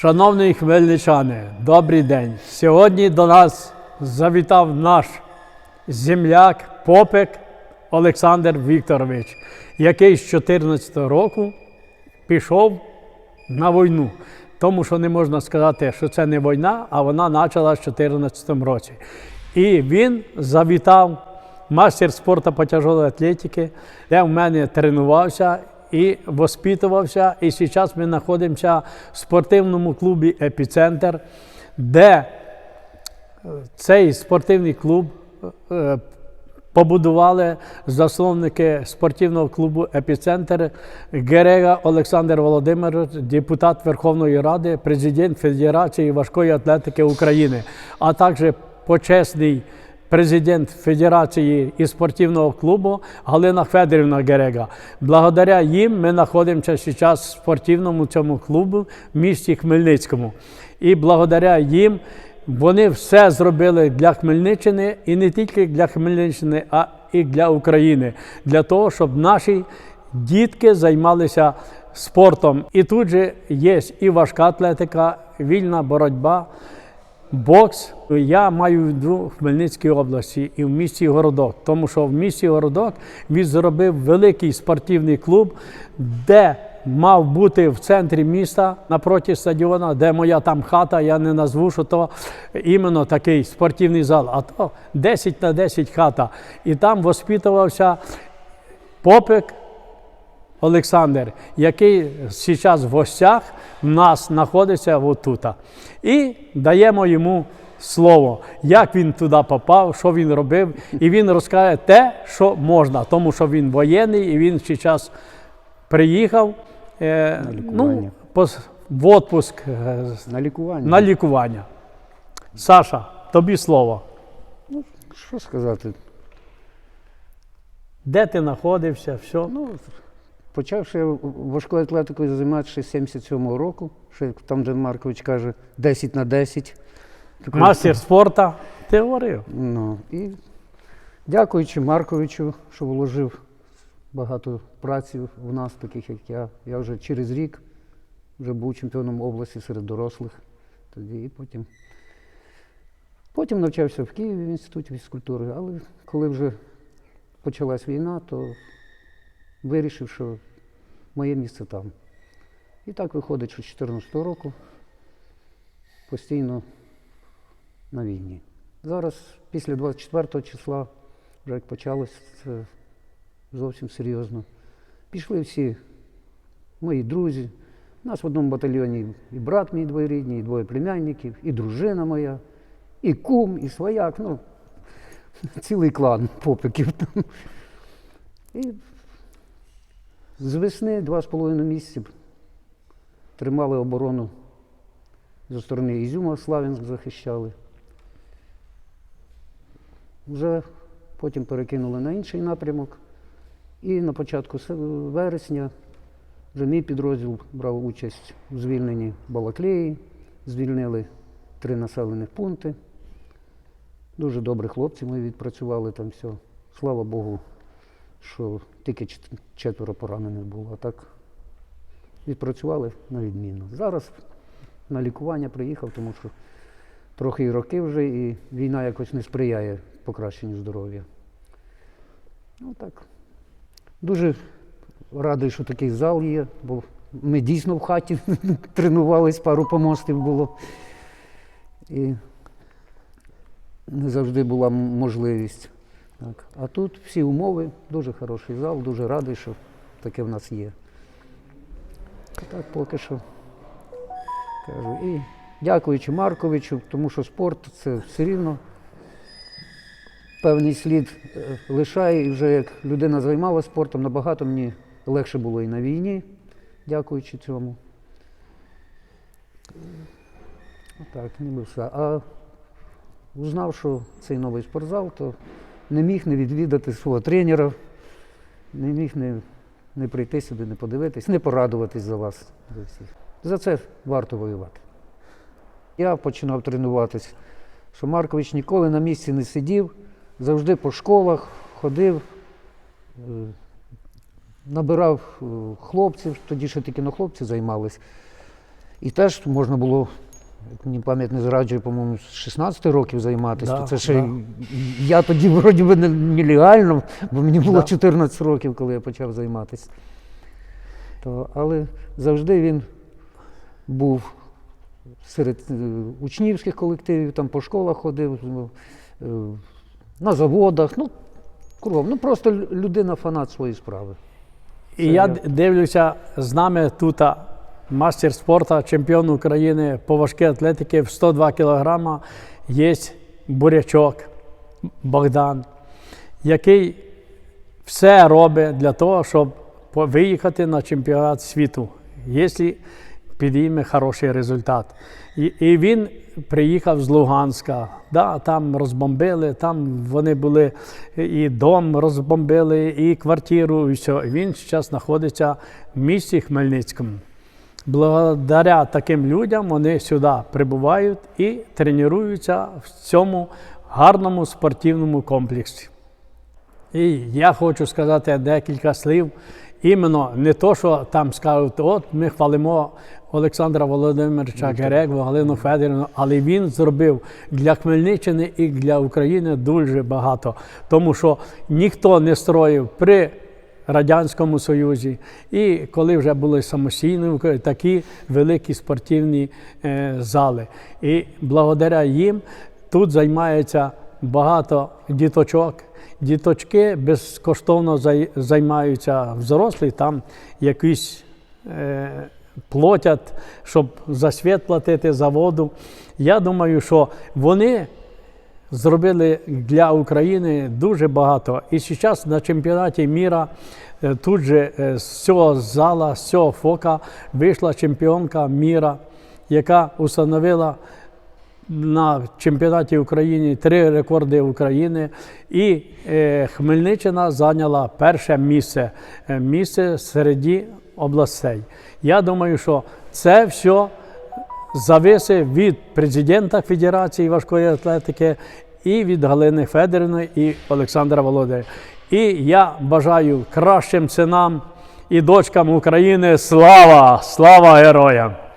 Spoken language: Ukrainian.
Шановні хмельничани, добрий день. Сьогодні до нас завітав наш земляк, попик Олександр Вікторович, який з 14 року пішов на війну. Тому що не можна сказати, що це не війна, а вона почала з 14 році. І він завітав мастер спорту по тяжелій атлетики, де в мене тренувався і воспитувався. І зараз ми знаходимося в спортивному клубі Епіцентр, де цей спортивний клуб е, побудували засновники спортивного клубу Епіцентр Герега Олександр Володимирович, депутат Верховної Ради, президент Федерації важкої атлетики України, а також почесний президент Федерації і спортивного клубу Галина Федорівна Герега. Благодаря їм ми знаходимося зараз в спортивному цьому клубу в місті Хмельницькому. І благодаря їм вони все зробили для Хмельниччини і не тільки для Хмельниччини, а і для України, для того, щоб наші дітки займалися спортом. І тут же є і важка атлетика, вільна боротьба, бокс. Я маю в Хмельницькій області і в місті Городок, тому що в місті Городок він зробив великий спортивний клуб, де мав бути в центрі міста напроти стадіона, де моя там хата, я не назву, що то іменно такий спортивний зал, а то 10 на 10 хата. І там воспитувався попик Олександр, який зараз в гостях в нас знаходиться отут. І даємо йому слово, як він туди попав, що він робив. І він розкаже те, що можна, тому що він воєнний і він зараз приїхав е, ну, в отпуск е, На лікування. на лікування. Саша, тобі слово. Що сказати? Де ти знаходився? Все. Ну, почавши я важкою атлетикою займатися 77-го року, ще там Джан Маркович каже 10 на 10. Такої- Мастер спорту. Ти говорив. Ну, і дякуючи Марковичу, що вложив багато праці в нас, таких як я. Я вже через рік вже був чемпіоном області серед дорослих. Тоді і потім. Потім навчався в Києві в інституті фізкультури, але коли вже почалась війна, то вирішив, що моє місце там. І так виходить, що з 2014 року постійно на війні. Зараз, після 24 числа, вже як почалось, це зовсім серйозно. Пішли всі мої друзі. У нас в одному батальйоні і брат мій двоюрідний, і двоє племянників, і дружина моя, і кум, і свояк. Ну, цілий клан попиків. І з весни два з половиною місяці тримали оборону зі сторони Ізюма, Славянськ захищали. Вже потім перекинули на інший напрямок. І на початку вересня вже мій підрозділ брав участь у звільненні Балаклеї, звільнили три населених пункти. Дуже добре хлопці ми відпрацювали там все. Слава Богу, що тільки четверо поранених було, а так відпрацювали на відмінно. Зараз на лікування приїхав, тому що трохи і роки вже, і війна якось не сприяє покращенню здоров'я. Ну так. Дуже радий, що такий зал є, бо ми дійсно в хаті тренувались, пару помостів було. І не завжди була можливість. Так. А тут всі умови, дуже хороший зал, дуже радий, що таке в нас є. Так поки що кажу. І дякуючи Марковичу, тому що спорт це все рівно певний слід е, лишає. І вже як людина займалася спортом, набагато мені легше було і на війні, дякуючи цьому. Так, ніби все. А узнав, що цей новий спортзал, то не міг не відвідати свого тренера, не міг не, не прийти сюди, не подивитись, не порадуватись за вас. За, всіх. за це варто воювати. Я починав тренуватись, що Маркович ніколи на місці не сидів, завжди по школах ходив, е, набирав е, хлопців, тоді ще тільки на хлопці займались. І теж можна було, мені пам'ять не зраджує, по-моєму, з 16 років займатися. Да, це ще да. я тоді вроді би нелегально, бо мені було Да. 14 років, коли я почав займатися. То, але завжди він був серед е, учнівських колективів, там по школах ходив, е, на заводах. Ну, кругом. Ну просто людина фанат своєї справи. І Це я я. дивлюся, з нами тут мастер спорту, чемпіон України по важкій атлетики в 102 кг є Бурячок Богдан, який все робить для того, щоб виїхати на чемпіонат світу, якщо підійме хороший результат. І, і він приїхав з Луганська, да, там розбомбили, там вони були і дом розбомбили, і квартиру, і все. Він зараз знаходиться в місті Хмельницькому. Благодаря таким людям вони сюди прибувають і тренуються в цьому гарному спортивному комплексі. І я хочу сказати декілька слів. Іменно не то, що там скажуть, от ми хвалимо Олександра Володимировича Герегу, Галину Федорівну, але він зробив для Хмельниччини і для України дуже багато. Тому що ніхто не строїв при Радянському Союзі, і коли вже були самостійні такі великі спортивні е, зали. І благодаря їм тут займається багато діточок. Діточки безкоштовно займаються взрослі, там якісь е, платять, щоб за світ платити за воду. Я думаю, що вони зробили для України дуже багато. І зараз на чемпіонаті міра е, тут же е, з цього зала, з цього фока вийшла чемпіонка міра, яка установила на чемпіонаті України три рекорди України. І е, Хмельниччина зайняла перше місце, місце серед областей. Я думаю, що це все зависить від президента Федерації важкої атлетики і від Галини Федорівни і Олександра Володаря. І я бажаю кращим синам і дочкам України слава! Слава героям!